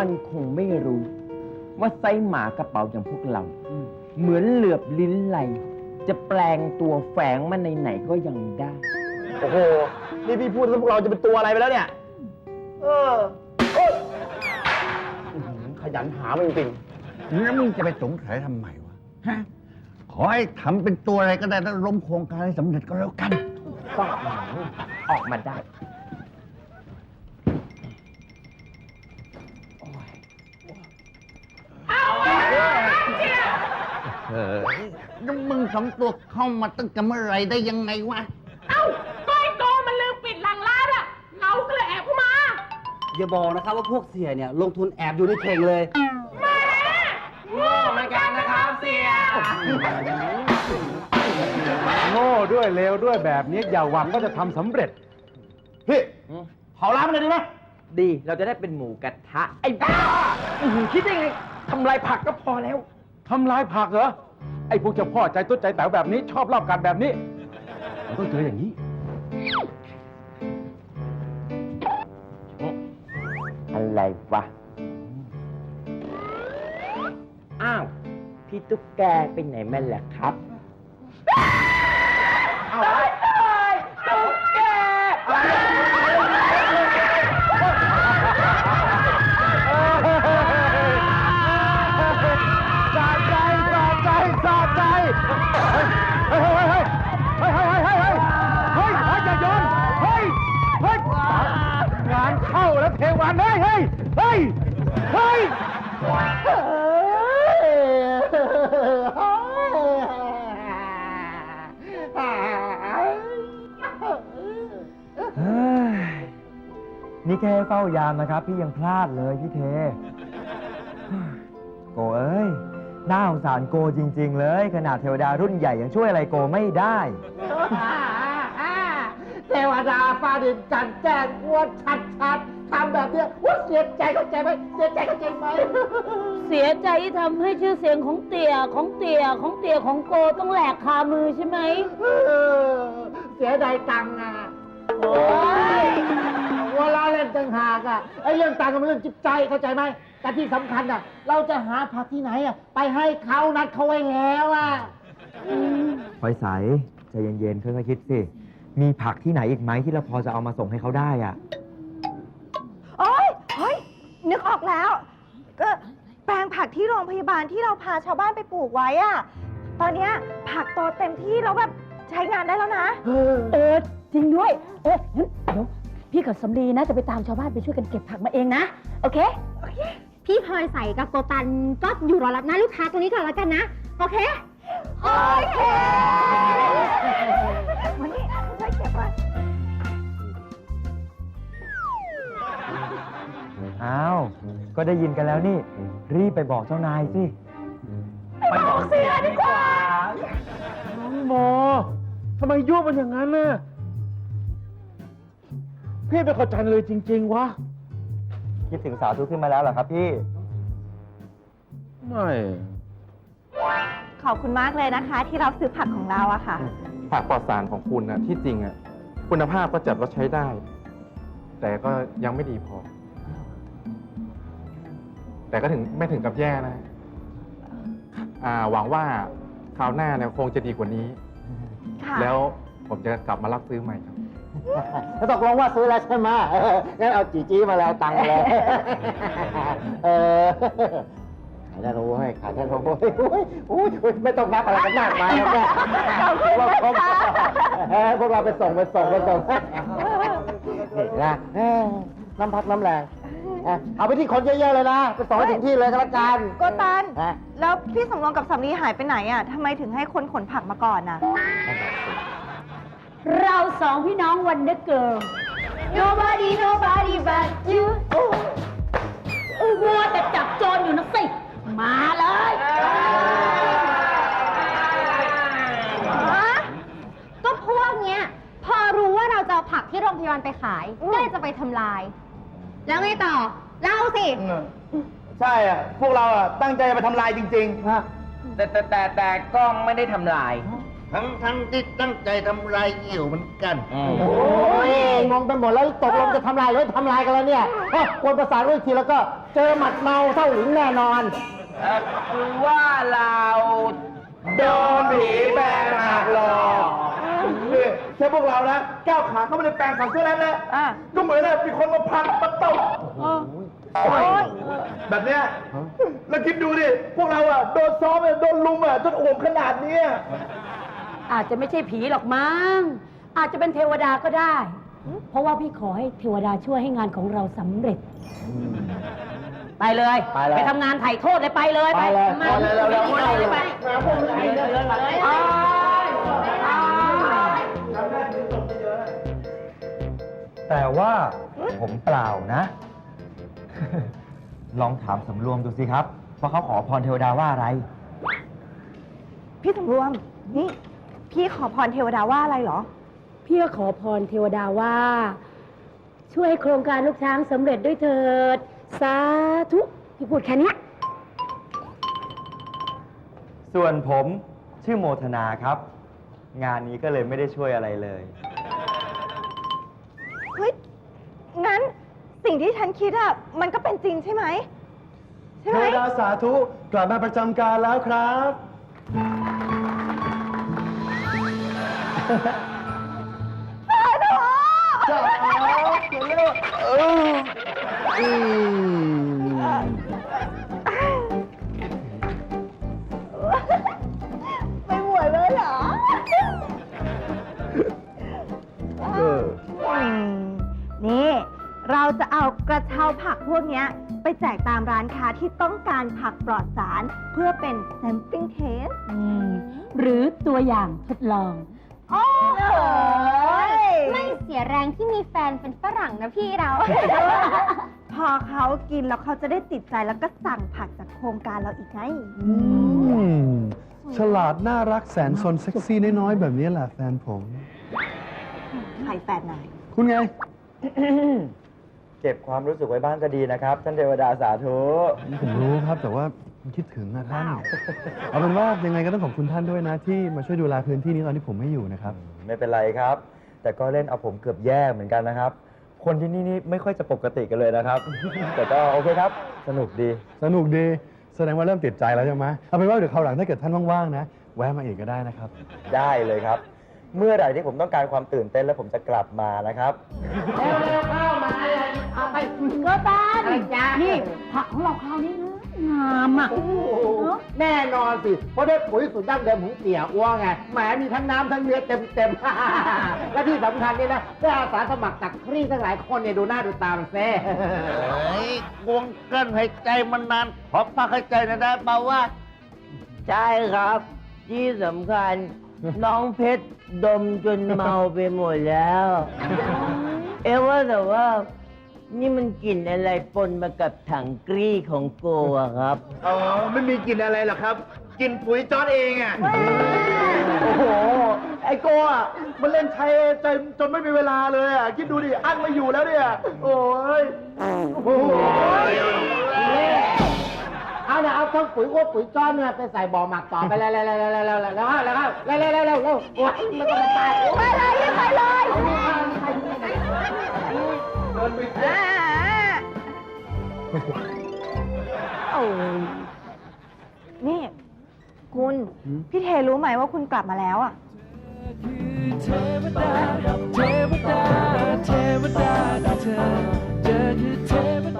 มันคงไม่รู้ ว่าไซหมากระเป๋าอย่างพวกเรา เหมือนเหลือบลิ้นไหล จะแปลงตัวแฝงมาในไหนๆก็ยังได้ โอ้โห นี่พี่พูดแล้วพวกเราจะเป็นตัวอะไรไปแล้วเนี่ย เออโอ๊ยอื้อหือขยันหามันจริงแล้วมึงจะไปสงสัยทำไมวะฮะขอให้ทำเป็นตัวอะไรก็ได้แล้วล้มโครงการให้สำเร็จก็แล้วกันต้องออกมาได้ เออแล้วมึงสองตัวเข้ามาตั้งแต่เมื่อไหรได้ยังไงวะ เอ้าก็ไอ้โกมันลืมปิดหลังร้านอะเราก็เลยแอบเข้ามาอย่าบอกนะครับว่าพวกเสียเนี่ยลงทุนแอบอยู่ในเข่งเลยโง่เหมือนกันนะครับเสีย โง่ด้วยเลวด้วยแบบนี้อย่าหวังว่าจะทำสำเร็จๆพี่เผาร้านมันเลยดีไหมดี เราจะได้เป็นหมูกระทะ ไอ้บ้าอื้อหือคิดได้ไงทำลายผักก็พอแล้ว ทำลายผักเหรอ ไอ้พวกเจ้าพ่อใจตุ้ใจแต๋วแบบนี้ชอบรอบกันแบบนี้มันต้องเจออย่างนี้อะไรวะ อ้าว พี่ตุ๊กแกไปไหนแม่นแหละครับ เอาานเข้าแล้วเทวันเฮ้ยเฮ้ยเฮ้ยเฮ้ยเฮ้ยนี่แค่เฝ้ายามนะครับ พี่ยังพลาดเลยพี่เท โกเอ้ยน่าสงสารโกจริง ๆ เลย ขนาดเทวดารุ่นใหญ่ยังช่วยอะไรโกไม่ได้เท วดาฟ้าดินจันแจ้งอ้วนชัดชัดๆทำแบบเนี้ยว่าเสียใจเข้าใจไหมเสียใจเข้าใจไหมเสียใจที่ทำให้ชื่อเสียงของเตี่ยของเตี่ยของเตี่ยของโกต้องแหลกคามือใช่ไหมเออเสียดายตังค์อะโอ้ยว่าเราเล่นต่างหากอะไอ้เรื่องตังค์มันเรื่องจิตใจเข้าใจไหมแต่ที่สำคัญอะ เราจะหาผักที่ไหนอะไปให้เขานัดเขาไว้แล้วอะ พลอยใสใจเย็นๆค่อยๆคิดสิ มีผักที่ไหนอีกไหมที่เราพอจะเอามาส่งให้เขาได้อะโอ้ยเฮ้ย นึกออกแล้ว ก็แปลงผักที่โรงพยาบาลที่เราพาชาวบ้านไปปลูกไว้อะตอนเนี้ยผักโตเต็มที่แล้วแบบใช้งานได้แล้วนะ เออจริงด้วย เอองั้นเดี๋ยวพี่กับสำลีนะจะไปตามชาวบ้านไปช่วยกันเก็บผักมาเองนะ โอเค พี่พลอยใส่กับโกตันก็อยู่รอรับหน้าลูกค้าตรงนี้ก่อนแล้วกันนะ โอเค โอเค อ้าว ก็ได้ยินกันแล้วนี่ รีบไปบอกเจ้านายสิ ไปบอกเสียดีกว่าน้องโมทำไมยั่วมันอย่างนั้นน่ะพี่ไม่เข้าใจเลยจริง ๆ วะ คิดถึงสาวทุกขึ้นมาแล้วเหรอครับพี่ ไม่ ขอบคุณมากเลยนะคะ ที่รับซื้อผักของเราอะค่ะ ผักปลอดสารของคุณนะที่จริงอะคุณภาพก็จัดว่าใช้ได้ แต่ก็ยังไม่ดีพอ แต่ก็ถึงไม่ถึงกับแย่นะอ่าหวังว่าคราวหน้าเนี่ยคงจะดีกว่านี้ ค่ะแล้วผมจะกลับมารับซื้อใหม่ครับ แล้วตกลงว่าซื้อแล้วใช่ไหมเอองั้นเอาจีจี้มาแล้วตังค์มาแล้วเออขายได้รู้ให้ขายได้รู้โอ้ยโอ้ยโอ้ยไม่ต้องนับอะไรกันมากมายนะแม่ว่าครบเออพวกเราไปส่งไปส่งไปส่งนี่นะเออน้ำพักน้ำแรงเออเอาไปที่คนเยอะๆเลยนะไปส่งให้ถึงที่เลยก็แล้วกันโกตัน ฮะแล้วพี่สำรองกับสำลีหายไปไหนอะทำไมถึงให้คนขนผักมาก่อนอะเราสองพี่น้องวันเดอร์เกิร์ล nobody nobody but you อู้วัวแต่จับโจรอยู่นะสิ มาเลยฮะก็พวกเนี้ย พอรู้ว่าเราจะเอาผักที่โรงพยาบาลไปขาย ก็เลยจะไปทำลาย แล้วไงต่อ เล่าสิ ใช่อะ พวกเราอะ ตั้งใจจะไปทำลายจริงๆฮะแต่แต่แต่แต่ก็ไม่ได้ทำลาย ทั้งทั้งๆที่ตั้งใจทำลายเหี่ยวเหมือนกันโอ้ยงงไปหมดแล้วตกลงจะทำลายหรือทำลายกันแล้วเนี่ยฮะกวนประสาทไว้อีกทีแล้วก็เจอหมัดเมาเท่าหลิงแน่นอนคือว่าเรา โดนผีแบงหักหลอก นี่แค่พวกเรานะก้าวขาเข้าไปในแปลงผักเสื้อแล้วนะอะ ก็เหมือนน่ะมีคนมาพังประตูโอ๊ยแบบเนี้ยแล้วคิดดูดิพวกเราอะโดนซ้อมอะโดนลุมอะจนโอบขนาดเนี้ยอาจจะไม่ใช่ผีหรอกมั้ง อาจจะเป็นเทวดาก็ได้ เพราะว่าพี่ขอให้เทวดาช่วยให้งานของเราสำเร็จ ไปเลยไปเลยทำงานไถ่โทษเลยไปเลยไปเลยมาไปเลยเร็วๆไปเลยไป แต่ว่าผมเปล่านะ ลองถามสำรวมดูสิครับ ว่าเขาขอพรเทวดาว่าอะไร พี่สำรวม นี่ พี่ขอพรเทวดาว่าอะไรเหรอ พี่ก็ขอพรเทวดาว่า ช่วยให้โครงการลูกช้างสำเร็จด้วยเถิด สาธุ พี่พูดแค่เนี้ยส่วนผมชื่อโมทนาครับ งานนี้ก็เลยไม่ได้ช่วยอะไรเลย สิ่งที่ฉันคิดอะมันก็เป็นจริงใช่ไหมใช่เทไหม วดาสาธุกลับมาประจำการแล้วครับ สาธุ จ้าเดี๋ยวเร็วเออ จะเอากระเช้าผักพวกเนี้ยไปแจกตามร้านค้าที่ต้องการผักปลอดสาร เพื่อเป็น sampling test อืมหรือตัวอย่างทดลอง โอ้โหไม่เสียแรงที่มีแฟนเป็นฝรั่งนะพี่เรา พอเขากินแล้วเขาจะได้ติดใจแล้วก็สั่งผักจากโครงการเราอีกไง อืมฉลาดน่ารักแสนสนเซ็กซี่น้อยๆแบบนี้แหละแฟนผมไข่แฟนนาย คุณไง เก็บความรู้สึกไว้บ้างก็ดีนะครับ ท่านเทวดาสาธุผมรู้ครับแต่ว่าคิดถึงนะท่าน เอาเป็นว่ายังไงก็ต้องขอบคุณท่านด้วยนะ ที่มาช่วยดูแลพื้นที่นี้ตอนที่ผมไม่อยู่นะครับ ไม่เป็นไรครับ แต่ก็เล่นเอาผมเกือบแย่เหมือนกันนะครับ คนที่นี่นี่ไม่ค่อยจะปกติกันเลยนะครับ แต่ก็โอเคครับ สนุกดี สนุกดีแสดงว่าเริ่มติดใจแล้วใช่ไหมเอาเป็นว่าเดี๋ยวคราวหลังถ้าเกิดท่านว่างๆนะแวะมาอีกก็ได้นะครับ ได้เลยครับ เมื่อไหร่ที่ผมต้องการความตื่นเต้นแล้วผมจะกลับมานะครับ ก็ตานนี่ผักของเราคราวนี้นะงามอะแน่นอนสิ เพราะด้วยปุ๋ยสูตรดั้งเดิมของเตี่ยอ้วงไงแหมมีทั้งน้ำทั้งเนื้อเต็มเต็มๆ และที่สำคัญนี่นะได้อาสาสมัครตักครี่ทั้งหลายคนเนี่ยดูหน้าดูตามันเซ่ เฮ้ยกวงกลั้นหายใจมันนาน ขอพักหายใจหนะได้เปล่าวะใช่ครับ ที่สำคัญ น้องเพชรดมจนเมาไปหมดแล้ว เอะว่าแต่ว่า นี่มันกลิ่นอะไรปนมากับถังกรีของโกอะครับ อ๋อไม่มีกลิ่นอะไรหรอกครับกลิ่นปุ๋ยจอดเองอะโอ้โห ไอโกอะมันเล่นใช้ใจจนไม่มีเวลาเลยอะคิดดูดิอั้นไม่อยู่แล้วเนี่ยโอ้ยโอ้โหเอาเนี่ยเอาทั้งปุ๋ยอ้วกปุ๋ยจ้อนเนี่ยไปใส่บ่อหมักต่อไปแล้วแล้วแล้วแล้วแล้วแล้วแล้วแล้วแล้วแล้วแล้วแล้วแล้วโอ้ยมันก็ไม่ตายไปเลยรีบไปเล โอ้นี่ คุณ พี่เทรู้ไหมว่าคุณกลับมาแล้วอะ เทวดา เทวดา เทวดาเธอเจอคือเทวดา